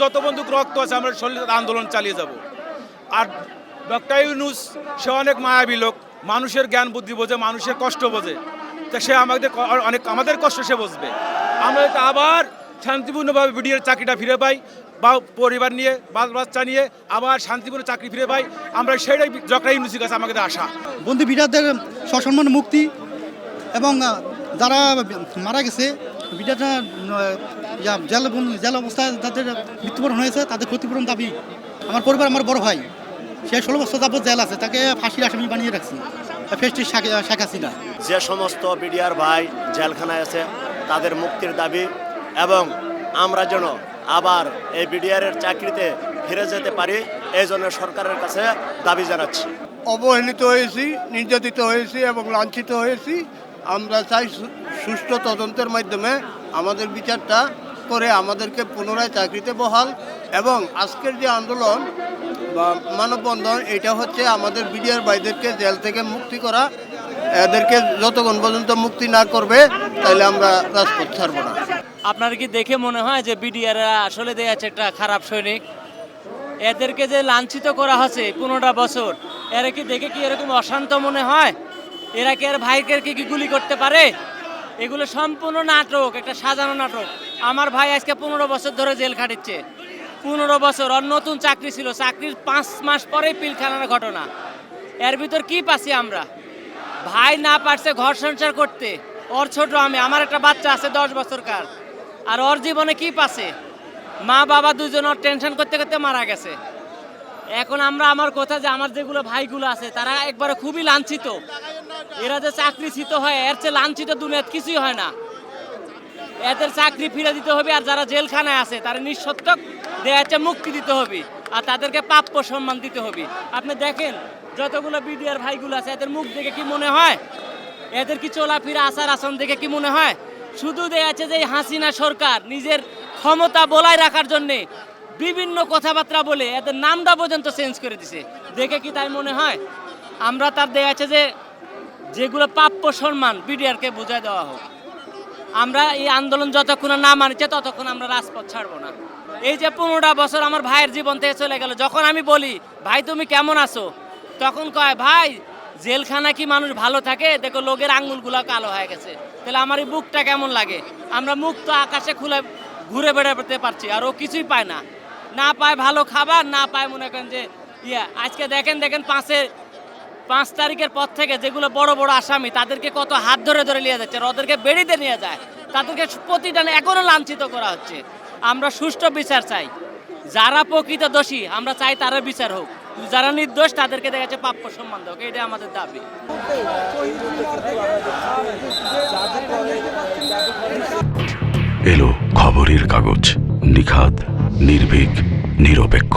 যত বন্ধুক রক্ত আছে, আমরা শরীর আন্দোলন চালিয়ে যাব। আর ডক্টর ইউনুস, সে অনেক মায়াবী লোক। মানুষের জ্ঞান বুদ্ধি বোঝে, মানুষের কষ্ট বোঝে। তা সে আমাদের অনেক আমাদের কষ্ট সে বুঝবে। আমরা আবার শান্তিপূর্ণভাবে বিডিএর চাকরিটা ফিরে পাই, বা পরিবার নিয়ে বাল বাচ্চা নিয়ে আবার শান্তিপূর্ণ চাকরি ফিরে পাই। আমরা সেটাই ডক্টর ইউনুসের কাছে আমাদের আশা। বন্দি বিরাটদের সসম্মান মুক্তি এবং যারা মারা গেছে বিরাট জেল জেল অবস্থায় যাদের মৃত্যুবরণ হয়েছে তাদের ক্ষতিপূরণ দাবি। আমার পরিবার আমার বড় ভাই সে ষোলো বছর যাবত জেল আছে তাকে ফাঁসির আসামি বানিয়ে রাখছি ফেস্টিস শেখ হাসিনা যে সমস্ত বিডিআর ভাই জেলখানায় আছে তাদের মুক্তির দাবি এবং আমরা যেন আবার এই বিডিআরের চাকরিতে ফিরে যেতে পারি এই জন্য সরকারের কাছে দাবি জানাচ্ছি। অবহেলিত হয়েছি নির্যাতিত হয়েছি এবং লাঞ্ছিত হয়েছি। আমরা চাই সুষ্ঠু তদন্তের মাধ্যমে আমাদের বিচারটা করে আমাদেরকে পুনরায় চাকরিতে বহাল এবং আজকের যে আন্দোলন বা মানববন্ধন, এটা হচ্ছে আমাদের বিডিআর ভাইদেরকে জেল থেকে মুক্তি করা। এদেরকে যতক্ষণ পর্যন্ত মুক্তি না করবে, তাহলে আমরা রাজপথ ছাড়ব না। আপনার কি দেখে মনে হয় যে বিডিআর আসলে দেয়া আছে একটা খারাপ সৈনিক? এদেরকে যে লাঞ্ছিত করা হচ্ছে পনেরোটা বছর, এরা কি দেখে কি এরকম অশান্ত মনে হয়? এরা কি আর ভাইকে কি গুলি করতে পারে? এগুলো সম্পূর্ণ নাটক, একটা সাজানো নাটক। আমার ভাই আজকে পনেরো বছর ধরে জেল খাটিচ্ছে। পনেরো বছর, ওর নতুন চাকরি ছিল। চাকরির পাঁচ মাস পরেই পিলখানার ঘটনা। এর ভিতর কি পাচ্ছি আমরা? ভাই না পারছে ঘর সংসার করতে। ওর ছোট আমি, আমার একটা বাচ্চা আছে, দশ বছরকার। আর ওর জীবনে কি পাচ্ছে? মা, বাবা দুজন ওর টেনশন করতে করতে মারা গেছে। এখন আমরা আমার কথা যে, আমার যেগুলো ভাইগুলো আছে, তারা একবারে খুবই লাঞ্ছিত। এরা যে চাকরিচ্যুত হয়, এর চেয়ে লাঞ্ছিত দুনিয়াত কিছুই হয় না। এদের চাকরি ফিরে দিতে হবে আর যারা জেলখানায় আছে, তারা নিঃসত্তক দেয়াতে মুক্তি দিতে হবে আর তাদেরকে প্রাপ্য সম্মান দিতে হবে। আপনি দেখেন, যতগুলো বিডিআর ভাইগুলো আছে, এদের মুখ দেখে কি মনে হয়? এদের কি চলাফেরা, আচার আচরণ দেখে কি মনে হয়? শুধু দেয়া আছে যে হাসিনা সরকার নিজের ক্ষমতা বলায় রাখার জন্যে বিভিন্ন কথাবার্তা বলে এদের নামটা পর্যন্ত চেঞ্জ করে দিছে। দেখে কি তাই মনে হয়? আমরা তার দেয়া আছে যে যেগুলো প্রাপ্য সম্মান বিডিআরকে বুঝায় দেওয়া হোক। আমরা এই আন্দোলন যতক্ষণ না মানছে, ততক্ষণ আমরা রাজপথ ছাড়বো না। এই যে পনেরোটা বছর আমার ভাইয়ের জীবন থেকে চলে গেল, যখন আমি বলি, ভাই, তুমি কেমন আছো? তখন কয়, ভাই জেলখানা কি মানুষ ভালো থাকে? দেখো, লোকের আঙ্গুলগুলো কালো হয়ে গেছে। তাহলে আমার এই বুকটা কেমন লাগে? আমরা মুক্ত আকাশে খুলে ঘুরে বেড়াতে পারছি, আর ও কিছুই পায় না। না পায় ভালো খাবার, না পায় মনে করেন যে, ইয়া, আজকে দেখেন দেখেন, পাঁচে পাঁচ তারিখের পর থেকে যেগুলো বড় বড় আসামি, তাদেরকে কত হাত ধরে ধরে নিয়ে যাচ্ছে, ওদেরকে বেড়িতে নিয়ে যায়। তাদেরকে প্রতিটা এখনও লাঞ্ছিত করা হচ্ছে। আমরা সুষ্ঠু বিচার চাই। যারা প্রকৃত দোষী, আমরা চাই তারা বিচার হোক। যারা নির্দোষ, তাদেরকে দেখা যাচ্ছে প্রাপ্য সম্মান দেওয়া এটা আমাদের দাবি। এলো খবরের কাগজ। নিখাত, নির্ভীক, নিরপেক্ষ।